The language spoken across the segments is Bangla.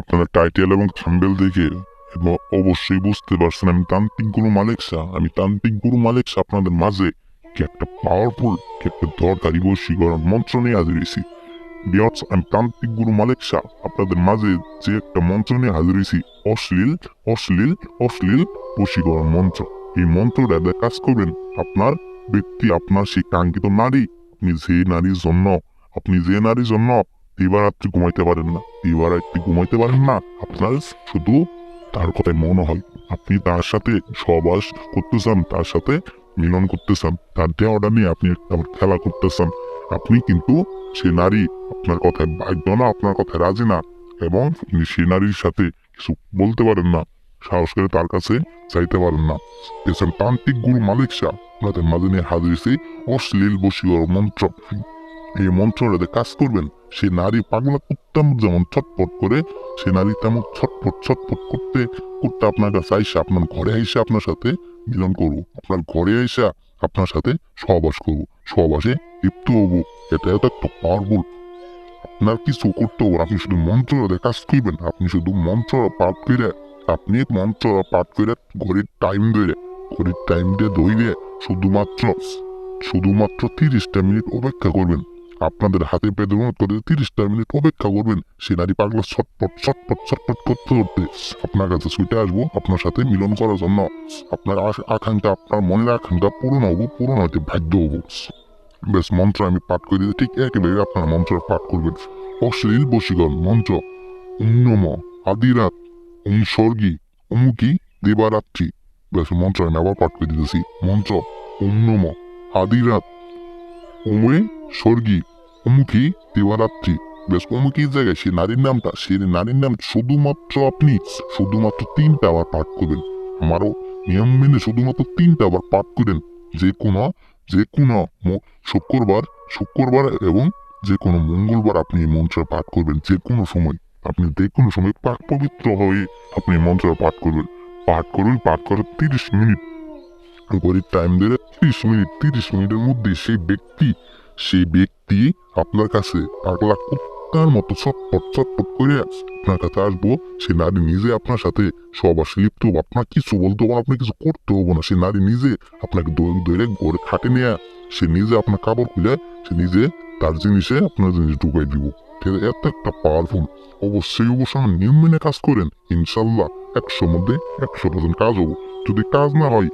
আপনাদের টাইটেল এবং থাম্বেল দেখে এবং অবশ্যই বুঝতে পারছেন আমি তান্ত্রিক গুরু মালিক শাহ আমি তান্ত্রিক গুরু মালিক শাহ আপনাদের মাঝে কি একটা পাওয়ারফুল কি একটা দরকারি বশীকরণ মন্ত্র নিয়ে হাজির হয়েছি। বিয়স আমি তান্ত্রিক গুরু মালিক শাহ আপনাদের মাঝে যে একটা মন্ত্র নিয়ে হাজির হয়েছি, অশ্লীল অশ্লীল অশ্লীল বশীকরণ মন্ত্র। এই মন্ত্রটা দিয়ে কাজ করবেন আপনার ব্যক্তি, আপনার সেই কাঙ্ক্ষিত নারী। আপনি যে নারীর জন্য, আপনি যে নারীর জন্য দিবারাত্রি ঘুমাইতে পারেন না দিবারাত্রি ঘুমাইতে পারেন না। আপনার শুধু তার কথায় মনে হয়। আপনি তার সাথে সহবাস করতে চান তার সাথে মিলন করতে চান তার দেওয়াটা নিয়ে আপনি একটা খেলা করতে চান আপনি কিন্তু সে নারী আপনার কথায় বাধ্য না, আপনার কথায় রাজি না এবং সে নারীর সাথে কিছু বলতে পারেন না, সাহস করে তার কাছে চাইতে পারেন না। পেছন তান্ত্রিক গুরু মালিক শাহ আপনাদের মাঝে নিয়ে হাজির অশ্লীল বসিওর মন্ত্র। এই মন্ত্রটাতে কাজ করবেন সে নারী পাগলা কুত্তাম যেমন ছটপট করে, সে নারী তেমন ছটপট ছটপট করতে করতে আপনার কাছে আইসা, আপনার ঘরে আইসা আপনার সাথে মিলন করব। আপনার ঘরে আইসা আপনার সাথে সহবাস করব। সহবাসে লিপ্ত হব। এটা এত একটা পাওয়ারফুল আপনার কিছু করতে হবে? আপনি শুধু মন্ত্রটা কাজ করবেন আপনি শুধু মন্ত্র পাঠ করে, আপনি মন্ত্র পাঠ করে ঘড়ির টাইম ধরে ঘড়ির টাইম দিয়ে ধরে শুধুমাত্র শুধুমাত্র তিরিশটা মিনিট অপেক্ষা করবেন। আপনাদের হাতে মত করে তিরিশটা মিনিট অপেক্ষা করবেন। সে নারী পাগলা ছটপট ছটপট ছটপট করতে করতে আপনার কাছে ছুটে আসব আপনার সাথে মিলন করার জন্য। আপনার আকাঙ্ক্ষা, আপনার মনের আকাঙ্ক্ষা পূরণ হব, পূরণ হতে ভাগ্য হব। বেশ, মন্ত্র আমি পাঠ করে দিতে ঠিক একেবারে আপনার মন্ত্র পাঠ করবেন। অশ্লীল বশীকরণ, মন্ত্র। উন্নম আদিরাত উম স্বর্গী অমুকি দেবারাত্রি। বেশ, মন্ত্র আমি আবার পাঠ করে দিতেছি মন্ত্র উন্নম আদিরাত। উমে স্বর্গী। অমুকি দেবারাত্রি বেশ অমুকির জায়গায় সে নারীর নামটা, সে নারীর নাম শুধুমাত্র আপনি, শুধুমাত্র তিনটা আবার পাঠ করবেন। আমারও নিয়ম মেনে শুধুমাত্র তিনটা আবার পাঠ করেন যে কোনো যে কোনো শুক্রবার শুক্রবার এবং যে কোনো মঙ্গলবার আপনি এই মন্ত্র পাঠ করবেন। যে কোনো সময়। আপনি যে কোনো সময় পাক পবিত্র হয়ে আপনি মন্ত্র পাঠ করবেন। পাঠ করবেন, পাঠ করার তিরিশ মিনিট। ঘড়ির টাইম ধরে তিরিশ মিনিট, তিরিশ মিনিটের মধ্যে সেই ব্যক্তি সেই ব্যক্তি আপনার কাছে পাগলা কুত্তার মতো ছটপট ছটপট করে আপনার কাছে আসব, সে নারী নিজে আপনার সাথে সবার লিপ্ত হব। আপনার কিছু বলতে হব আপনি কিছু করতে হব না। সে নারী নিজে আপনাকে ধরে ঘরে খাটে নেয়া সে নিজে আপনার কাপড় খুলে, সে নিজে তার জিনিসে আপনার জিনিস ঢুকাই দিব। ঠিক এত একটা পাওয়ারফুল অবশ্যই অবশ্যই নিয়ম মেনে কাজ করেন। ইনশাল্লাহ একশোর মধ্যে একশো পার্সেন্ট কাজ হব। যদি কাজ না হয়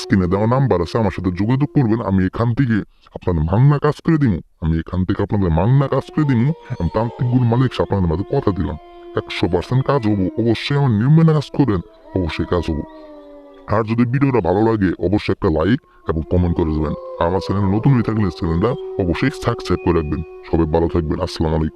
স্ক্রিনে দেওয়া নাম্বার আছে, আমার সাথে যোগাযোগ করবেন, আমি এখান থেকে আপনাদের মাংনা কাজ করে দিব আমি এখান থেকে আপনাদের মাংনা কাজ করে দিব আমি তান্ত্রিক গুরু মালিক আপনাদের মাঝে কথা দিলাম। একশো পার্সেন্ট কাজ হব। অবশ্যই আমার নিয়ম কাজ করেন অবশ্যই কাজ হব। আর যদি ভিডিওটা ভালো লাগে, অবশ্যই একটা লাইক এবং কমেন্ট করে দেবেন। আমার চ্যানেল নতুন হয়ে থাকলে চ্যানেলটা অবশ্যই সাবস্ক্রাইব করে রাখবেন। সবাই ভালো থাকবেন। আসসালামু আলাইকুম।